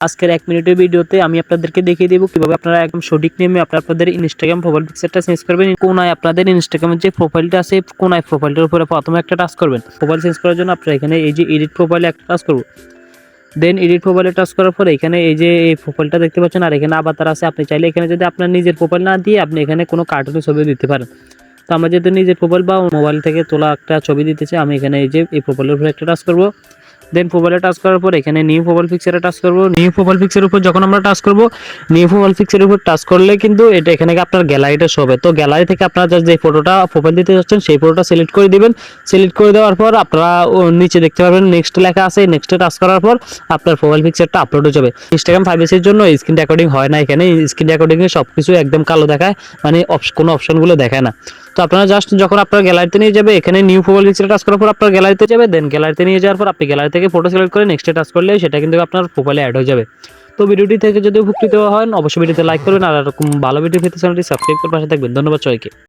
আজকের এক মিনিটের ভিডিওতে আমি আপনাদেরকে দেখিয়ে দেবো কীভাবে আপনারা একদম সঠিক নেমে আপনাদের ইনস্টাগ্রাম প্রোফাইল পিকচারটা চেঞ্জ করবেন কোনায় আপনাদের ইনস্টাগ্রামের যে প্রোফাইলটা আছে কোনায় প্রোফাইলটার উপরে প্রথমে একটা টাচ করবেন। প্রোফাইল চেঞ্জ করার জন্য আপনারা এখানে এই যে এডিট প্রোফাইলে একটা টাচ করব। দেন এডিট প্রোফাইলে টাচ করার পরে এখানে এই যে এই প্রোফাইলটা দেখতে পাচ্ছেন, আর এখানে আবার আছে। আপনি চাইলে এখানে যদি আপনার নিজের প্রোফাইল না দিয়ে আপনি এখানে কোনো কার্টুনের ছবি দিতে পারেন। তো আমরা যেহেতু নিজের প্রোফাইল বা মোবাইল থেকে তোলা একটা ছবি দিতে চাই আমি এখানে এই যে এই প্রোফাইলের উপরে একটা টাচ করব। দেন প্রোফাইলে টাচ করার পর এখানে নিউ প্রোফাইল পিকচারে টাচ করব। নিউ প্রোফাইল পিকচারের উপর যখন আমরা টাচ করব নিউ প্রোফাইল পিকচারের উপর টাচ করলে কিন্তু এটা এখানে আপনার গ্যালারিটা শোবে তো গ্যালারি থেকে আপনারা যে ফটোটা প্রোফাইল দিতে যাচ্ছেন, সেই ফটোটা সিলেক্ট করে দিবেন। সিলেক্ট করে দেওয়ার পর আপনারা নিচে দেখতে পাবেন নেক্সট লেখা আছে। নেক্সটে টাচ করার পর আপনার প্রোফাইল পিকচারটা আপলোড হয়ে যাবে। ইনস্টাগ্রাম প্রাইভেসির জন্য স্ক্রিন রেকর্ডিং হয় না এখানে। স্ক্রিন রেকর্ডিংয়ে সব কিছু একদম কালো দেখায়। মানে কোনো অপশনগুলো দেখায় না। তো আপনারা জাস্ট যখন আপনার গ্যালারিতে নিয়ে যাবে, এখানে নিউ প্রোফাইল পিকচার টাচ করার পর আপনার গ্যালারিতে যাবে দেন গ্যালারিতে নিয়ে যাওয়ার পর আপনি গ্যালারি থেকে ফটো সিলেক্ট করে নেক্সটে টাচ করলে সেটা কিন্তু আপনার প্রোফাইলে অ্যাড হয়ে যাবে। তো ভিডিওটি থেকে যদি উপকৃত হন, অবশ্যই ভিডিওতে লাইক করবেন, আর এরকম ভালো ভিডিও পেতে চ্যানেলটি সাবস্ক্রাইব করে পাশে থাকবেন। ধন্যবাদ সবাইকে।